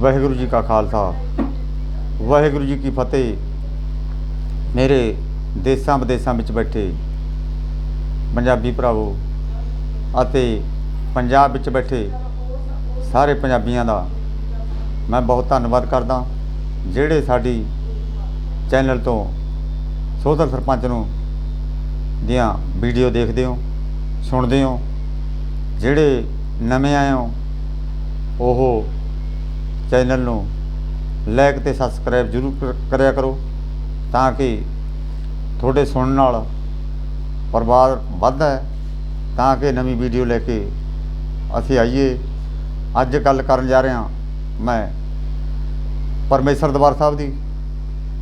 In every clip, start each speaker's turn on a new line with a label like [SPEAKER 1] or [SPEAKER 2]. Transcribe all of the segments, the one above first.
[SPEAKER 1] ਵਾਹਿਗੁਰੂ ਜੀ ਕਾ ਖਾਲਸਾ। ਵਾਹਿਗੁਰੂ ਜੀ ਕੀ ਫਤਿਹ। ਮੇਰੇ ਦੇਸਾਂ ਵਿਦੇਸਾਂ ਵਿੱਚ ਬੈਠੇ ਪੰਜਾਬੀ ਭਰਾਵੋ ਅਤੇ ਪੰਜਾਬ ਵਿੱਚ ਬੈਠੇ ਸਾਰੇ ਪੰਜਾਬੀਆਂ ਦਾ ਮੈਂ ਬਹੁਤ ਧੰਨਵਾਦ ਕਰਦਾ। ਜਿਹੜੇ ਸਾਡੀ ਚੈਨਲ ਤੋਂ ਸੋਧਰ ਸਰਪੰਚ ਨੂੰ ਦੀਆਂ ਵੀਡੀਓ ਦੇਖਦੇ ਹੋ, ਸੁਣਦੇ ਹੋ, ਜਿਹੜੇ ਨਵੇਂ ਆਏ ਹੋ, ਉਹ ਚੈਨਲ ਨੂੰ ਲਾਈਕ ਤੇ ਸਬਸਕ੍ਰਾਈਬ ਜ਼ਰੂਰ ਕਰ- ਕਰਿਆ ਕਰੋ ਤਾਂ ਕਿ ਤੁਹਾਡੇ ਸੁਣਨ ਨਾਲ ਪਰਿਵਾਰ ਵੱਧਦਾ ਹੈ, ਤਾਂ ਕਿ ਨਵੀਂ ਵੀਡੀਓ ਲੈ ਕੇ ਅਸੀਂ ਆਈਏ। ਅੱਜ ਗੱਲ ਕਰਨ ਜਾ ਰਹੇ ਹਾਂ ਮੈਂ ਪਰਮੇਸ਼ਰ ਦਰਬਾਰ ਸਾਹਿਬ ਦੀ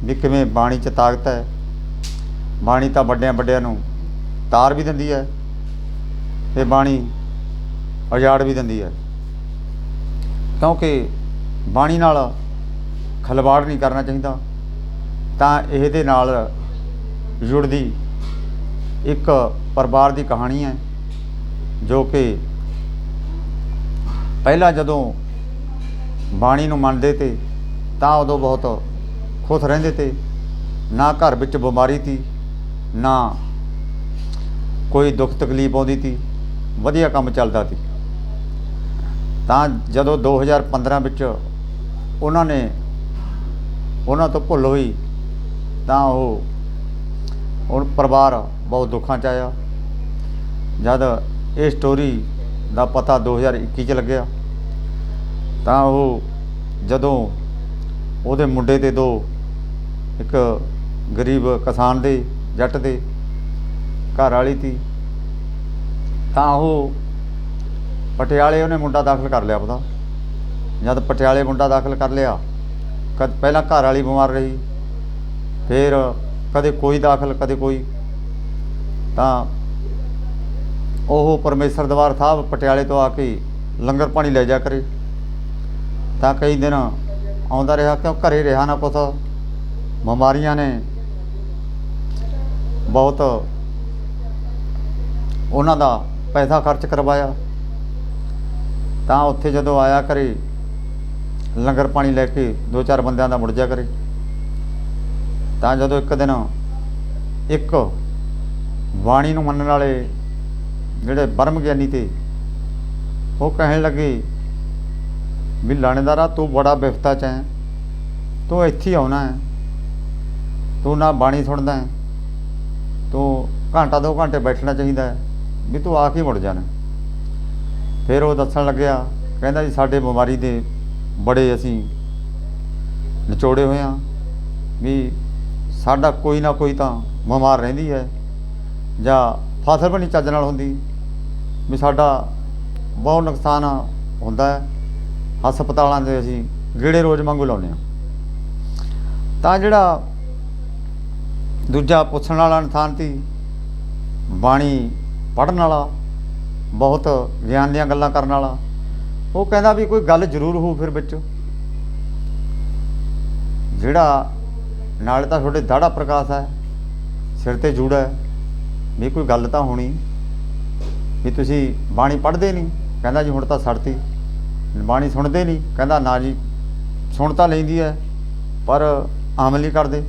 [SPEAKER 1] ਵੀ ਕਿਵੇਂ ਬਾਣੀ 'ਚ ਤਾਕਤ ਹੈ। ਬਾਣੀ ਤਾਂ ਵੱਡਿਆਂ ਵੱਡਿਆਂ ਨੂੰ ਤਾਰ ਵੀ ਦਿੰਦੀ ਹੈ ਤੇ ਬਾਣੀ ਉਜਾੜ ਵੀ ਦਿੰਦੀ ਹੈ। ਕਿਉਂਕਿ ਬਾਣੀ ਨਾਲ ਖਲਵਾੜ ਨਹੀਂ ਕਰਨਾ ਚਾਹੀਦਾ, ਤਾਂ ਇਹਦੇ ਨਾਲ ਜੁੜਦੀ ਇੱਕ ਪਰਿਵਾਰ ਦੀ ਕਹਾਣੀ ਹੈ, ਜੋ ਕਿ ਪਹਿਲਾਂ ਜਦੋਂ ਬਾਣੀ ਨੂੰ ਮੰਨਦੇ ਤੇ ਤਾਂ ਉਦੋਂ ਬਹੁਤ ਖੁਸ਼ ਰਹਿੰਦੇ ਤੇ, ਨਾ ਘਰ ਵਿੱਚ ਬਿਮਾਰੀ ਤੀ, ਨਾ ਕੋਈ ਦੁੱਖ ਤਕਲੀਫ ਆਉਂਦੀ ਤੀ, ਵਧੀਆ ਕੰਮ ਚੱਲਦਾ ਸੀ ਤਾਂ ਜਦੋਂ 2015 ਵਿੱਚ ਉਹਨਾਂ ਨੇ ਉਹਨਾਂ ਤੋਂ ਭੁੱਲ ਹੋਈ, ਤਾਂ ਉਹ ਹੁਣ ਪਰਿਵਾਰ ਬਹੁਤ ਦੁੱਖਾਂ 'ਚ ਆਇਆ। ਜਦ ਇਹ ਸਟੋਰੀ ਦਾ ਪਤਾ 2021 ਚ ਲੱਗਿਆ, ਤਾਂ ਉਹ ਜਦੋਂ ਉਹਦੇ ਮੁੰਡੇ ਤੇ ਦੋ, ਇੱਕ ਗਰੀਬ ਕਿਸਾਨ ਦੇ ਜੱਟ ਦੇ ਘਰ ਵਾਲੀ ਤੀ, ਤਾਂ ਉਹ ਪਟਿਆਲੇ ਉਹਨੇ ਮੁੰਡਾ ਦਾਖਲ ਕਰ ਲਿਆ ਆਪਦਾ। ਜਦ ਪਟਿਆਲੇ ਮੁੰਡਾ ਦਾਖਲ ਕਰ ਲਿਆ, ਕਦ ਪਹਿਲਾਂ ਘਰ ਵਾਲੀ ਬਿਮਾਰ ਰਹੀ, ਫਿਰ ਕਦੇ ਕੋਈ ਦਾਖਲ, ਕਦੇ ਕੋਈ। ਤਾਂ ਉਹ ਪਰਮੇਸ਼ਰ ਦਰਬਾਰ ਸਾਹਿਬ ਪਟਿਆਲੇ ਤੋਂ ਆ ਕੇ ਲੰਗਰ ਪਾਣੀ ਲੈ ਜਾ ਕਰੇ। ਤਾਂ ਕਈ ਦਿਨ ਆਉਂਦਾ ਰਿਹਾ, ਕਿਉਂ ਘਰੇ ਰਿਹਾ ਨਾ ਪੁੱਤ ਬਿਮਾਰੀਆਂ ਨੇ ਬਹੁਤ ਉਹਨਾਂ ਦਾ ਪੈਸਾ ਖਰਚ ਕਰਵਾਇਆ। ਤਾਂ ਉੱਥੇ ਜਦੋਂ ਆਇਆ ਕਰੇ ਲੰਗਰ ਪਾਣੀ ਲੈ ਕੇ ਦੋ ਚਾਰ ਬੰਦਿਆਂ ਦਾ ਮੁੜ ਜਾ ਕਰੇ। ਤਾਂ ਜਦੋਂ ਇੱਕ ਦਿਨ ਇੱਕ ਬਾਣੀ ਨੂੰ ਮੰਨਣ ਵਾਲੇ ਜਿਹੜੇ ਬਰਮ ਗਿਆਨੀ ਤੇ ਉਹ ਕਹਿਣ ਲੱਗੇ ਵੀ ਲਾਣੇਦਾਰਾ ਤੂੰ ਬੜਾ ਵਿਫਤਾ ਚ ਹੈ, ਤੂੰ ਇੱਥੇ ਆਉਣਾ ਹੈ, ਤੂੰ ਨਾ ਬਾਣੀ ਸੁਣਦਾ ਹੈ, ਤੂੰ ਘੰਟਾ ਦੋ ਘੰਟੇ ਬੈਠਣਾ ਚਾਹੀਦਾ ਹੈ, ਵੀ ਤੂੰ ਆ ਕੇ ਮੁੜ ਜਾਣਾ। ਫਿਰ ਉਹ ਦੱਸਣ ਲੱਗਿਆ, ਕਹਿੰਦਾ ਜੀ, ਸਾਡੇ ਬਿਮਾਰੀ ਦੇ ਬੜੇ ਅਸੀਂ ਨਿਚੋੜੇ ਹੋਏ ਆ ਵੀ ਸਾਡਾ ਕੋਈ ਨਾ ਕੋਈ ਤਾਂ ਬਿਮਾਰ ਰਹਿੰਦੀ ਹੈ ਜਾਂ ਫਸਲ ਵੀ ਨਹੀਂ ਚੱਜ ਨਾਲ ਹੁੰਦੀ ਵੀ ਸਾਡਾ ਬਹੁਤ ਨੁਕਸਾਨ ਹੁੰਦਾ ਹੈ। ਹਸਪਤਾਲਾਂ ਦੇ ਅਸੀਂ ਗੇੜੇ ਰੋਜ਼ ਮੰਗੂ ਲਾਉਂਦੇ ਆ ਤਾਂ ਜਿਹੜਾ ਦੂਜਾ ਪੁੱਛਣ ਵਾਲਾ ਇਨਸਾਨ ਸੀ, ਬਾਣੀ ਪੜਨ ਵਾਲਾ, ਬਹੁਤ ਗਿਆਨ ਦੀਆਂ ਗੱਲਾਂ ਕਰਨ ਵਾਲਾ ਉਹ ਕਹਿੰਦਾ ਵੀ ਕੋਈ ਗੱਲ ਜ਼ਰੂਰ ਹੋਊ ਫਿਰ ਵਿੱਚ। ਜਿਹੜਾ ਨਾਲੇ ਤਾਂ ਤੁਹਾਡੇ ਦਾੜਾ ਪ੍ਰਕਾਸ਼ ਹੈ, ਸਿਰ ਤੇ ਜੂੜਾ ਹੈ, ਵੀ ਕੋਈ ਗੱਲ ਤਾਂ ਹੋਣੀ। ਵੀ ਤੁਸੀਂ ਬਾਣੀ ਪੜ੍ਹਦੇ ਨਹੀਂ, ਕਹਿੰਦਾ ਜੀ ਹੁਣ ਤਾਂ ਸੜਤੀ। ਬਾਣੀ ਸੁਣਦੇ ਨਹੀਂ, ਕਹਿੰਦਾ ਨਾ ਜੀ, ਸੁਣ ਤਾਂ ਲੈਂਦੀ ਹੈ, ਪਰ ਅਮਲ ਨਹੀਂ ਕਰਦੇ।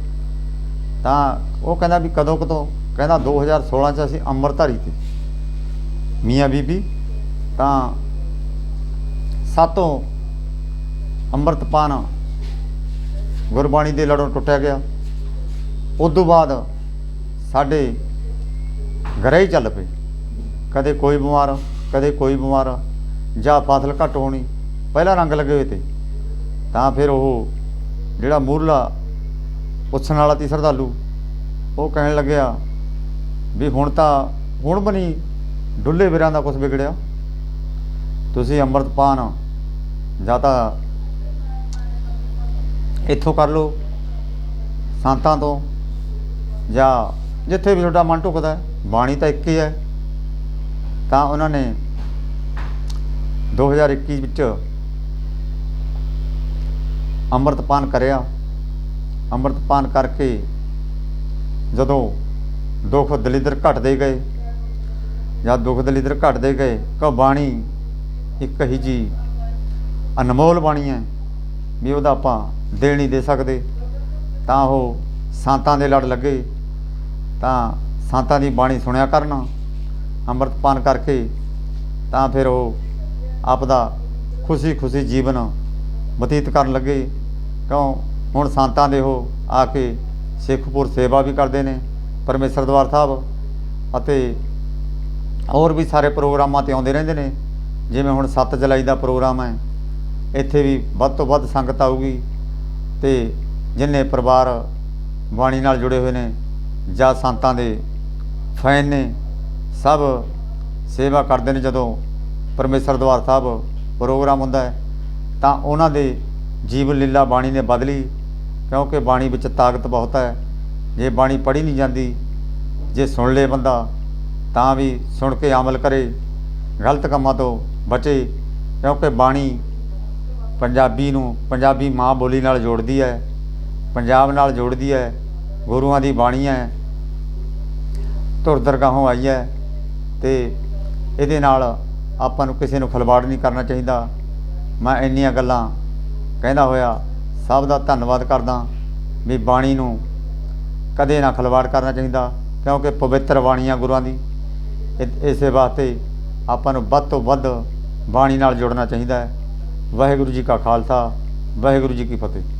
[SPEAKER 1] ਤਾਂ ਉਹ ਕਹਿੰਦਾ ਵੀ ਕਦੋਂ ਕਦੋਂ, ਕਹਿੰਦਾ 2016 ਚ ਅਸੀਂ ਅੰਮ੍ਰਿਤਧਾਰੀ ਤੇ। ਮੀਆਂ ਬੀਬੀ, ਤਾਂ ਸਾਤੋਂ ਅੰਮ੍ਰਿਤਪਾਨ ਗੁਰਬਾਣੀ ਦੇ ਲੜੋਂ ਟੁੱਟਿਆ ਗਿਆ। ਉਸ ਤੋਂ ਬਾਅਦ ਸਾਡੇ ਘਰੇ ਹੀ ਚੱਲ ਪਏ। ਕਦੇ ਕੋਈ ਬਿਮਾਰ, ਕਦੇ ਕੋਈ ਬਿਮਾਰ, ਜਾਂ ਫਸਲ ਘੱਟ ਹੋਣੀ, ਪਹਿਲਾਂ ਰੰਗ ਲੱਗੇ ਹੋਏ ਤੇ। ਤਾਂ ਫਿਰ ਉਹ ਜਿਹੜਾ ਮੂਰਲਾ ਪੁੱਛਣ ਵਾਲਾ ਤੀ ਸਰਦਾਲੂ ਉਹ ਕਹਿਣ ਲੱਗਿਆ ਵੀ ਹੁਣ ਤਾਂ, ਹੁਣ ਬਣੀ ਡੁੱਲੇ ਵੀਰਾਂ ਦਾ ਕੁਝ ਵਿਗੜਿਆ। ਤੁਸੀਂ ਅੰਮ੍ਰਿਤਪਾਨ ਜਾਂ ਤਾਂ ਇੱਥੋਂ ਕਰ ਲਓ, ਸੰਤਾਂ ਤੋਂ, ਜਾਂ ਜਿੱਥੇ ਵੀ ਤੁਹਾਡਾ ਮਨ ਢੁਕਦਾ ਬਾਣੀ ਤਾਂ ਇੱਕ ਹੀ ਹੈ। ਤਾਂ ਉਹਨਾਂ ਨੇ 2021 ਵਿੱਚ ਅੰਮ੍ਰਿਤਪਾਨ ਕਰਿਆ। ਅੰਮ੍ਰਿਤਪਾਨ ਕਰਕੇ ਜਦੋਂ ਦੁੱਖ ਦਲਿੱਦਰ ਘਟਦੇ ਗਏ ਜਾਂ ਦੁੱਖ ਦਲਿੱਦਰ ਘਟਦੇ ਗਏ ਕੋ ਬਾਣੀ ਇੱਕ ਹੀ ਜੀ ਅਨਮੋਲ ਬਾਣੀ ਹੈ ਵੀ ਉਹਦਾ ਆਪਾਂ ਦੇਣ ਨਹੀਂ ਦੇ ਸਕਦੇ। ਤਾਂ ਉਹ ਸੰਤਾਂ ਦੇ ਲੜ ਲੱਗੇ। ਤਾਂ ਸੰਤਾਂ ਦੀ ਬਾਣੀ ਸੁਣਿਆ ਕਰਨ ਅੰਮ੍ਰਿਤ ਪਾਨ ਕਰਕੇ, ਤਾਂ ਫਿਰ ਉਹ ਆਪਦਾ ਖੁਸ਼ੀ ਖੁਸ਼ੀ ਜੀਵਨ ਬਤੀਤ ਕਰਨ ਲੱਗੇ। ਕਿਉਂ? ਹੁਣ ਸੰਤਾਂ ਦੇ ਉਹ ਆ ਕੇ ਸਿੱਖਪੁਰ ਸੇਵਾ ਵੀ ਕਰਦੇ ਨੇ, ਪਰਮੇਸ਼ਰ ਦਵਾਰ ਸਾਹਿਬ ਅਤੇ ਹੋਰ ਵੀ ਸਾਰੇ ਪ੍ਰੋਗਰਾਮਾਂ ਤੇ ਆਉਂਦੇ ਰਹਿੰਦੇ ਨੇ। ਜਿਵੇਂ ਹੁਣ 7 ਜੁਲਾਈ ਦਾ ਪ੍ਰੋਗਰਾਮ ਹੈ, ਇੱਥੇ ਵੀ ਵੱਧ ਤੋਂ ਵੱਧ ਸੰਗਤ ਆਊਗੀ ਤੇ ਜਿੰਨੇ ਪਰਿਵਾਰ ਬਾਣੀ ਨਾਲ ਜੁੜੇ ਹੋਏ ਨੇ, ਜਾਂ ਸੰਤਾਂ ਦੇ ਫੈਨ ਨੇ, ਸਭ ਸੇਵਾ ਕਰਦੇ ਨੇ ਜਦੋਂ ਪਰਮੇਸ਼ਰ ਦਵਾਰ ਸਾਹਿਬ ਪ੍ਰੋਗਰਾਮ ਹੁੰਦਾ ਹੈ, ਤਾਂ ਉਹਨਾਂ ਦੇ ਜੀਵਨ ਲੀਲਾ ਬਾਣੀ ਨੇ ਬਦਲੀ, ਕਿਉਂਕਿ ਬਾਣੀ ਵਿੱਚ ਤਾਕਤ ਬਹੁਤ ਹੈ। ਜੇ ਬਾਣੀ ਪੜ੍ਹੀ ਨਹੀਂ ਜਾਂਦੀ, ਜੇ ਸੁਣ ਲੇ ਬੰਦਾ, ਤਾਂ ਵੀ ਸੁਣ ਕੇ ਅਮਲ ਕਰੇ, ਗਲਤ ਕੰਮਾਂ ਤੋਂ ਬਚੇ, ਕਿਉਂਕਿ ਬਾਣੀ ਪੰਜਾਬੀ ਨੂੰ, ਪੰਜਾਬੀ ਮਾਂ ਬੋਲੀ ਨਾਲ ਜੋੜਦੀ ਹੈ, ਪੰਜਾਬ ਨਾਲ ਜੋੜਦੀ ਹੈ, ਗੁਰੂਆਂ ਦੀ ਬਾਣੀ ਹੈ, ਧੁਰ ਦਰਗਾਹੋਂ ਆਈ ਹੈ ਤੇ ਇਹਦੇ ਨਾਲ ਆਪਾਂ ਨੂੰ ਕਿਸੇ ਨੂੰ ਖਿਲਵਾੜ ਨਹੀਂ ਕਰਨਾ ਚਾਹੀਦਾ। ਮੈਂ ਇੰਨੀਆਂ ਗੱਲਾਂ ਕਹਿੰਦਾ ਹੋਇਆ, ਸਭ ਦਾ ਧੰਨਵਾਦ ਕਰਦਾ ਵੀ ਬਾਣੀ ਨੂੰ ਕਦੇ ਨਾ ਖਿਲਵਾੜ ਕਰਨਾ ਚਾਹੀਦਾ, ਕਿਉਂਕਿ ਪਵਿੱਤਰ ਬਾਣੀ ਆ ਗੁਰੂਆਂ ਦੀ। ਇ- ਇਸੇ ਵਾਸਤੇ ਆਪਾਂ ਨੂੰ ਵੱਧ ਤੋਂ ਵੱਧ ਬਾਣੀ ਨਾਲ ਜੁੜਨਾ ਚਾਹੀਦਾ ਹੈ। ਵਾਹਿਗੁਰੂ ਜੀ ਕਾ ਖਾਲਸਾ ਵਾਹਿਗੁਰੂ ਜੀ ਕੀ ਫਤਿਹ।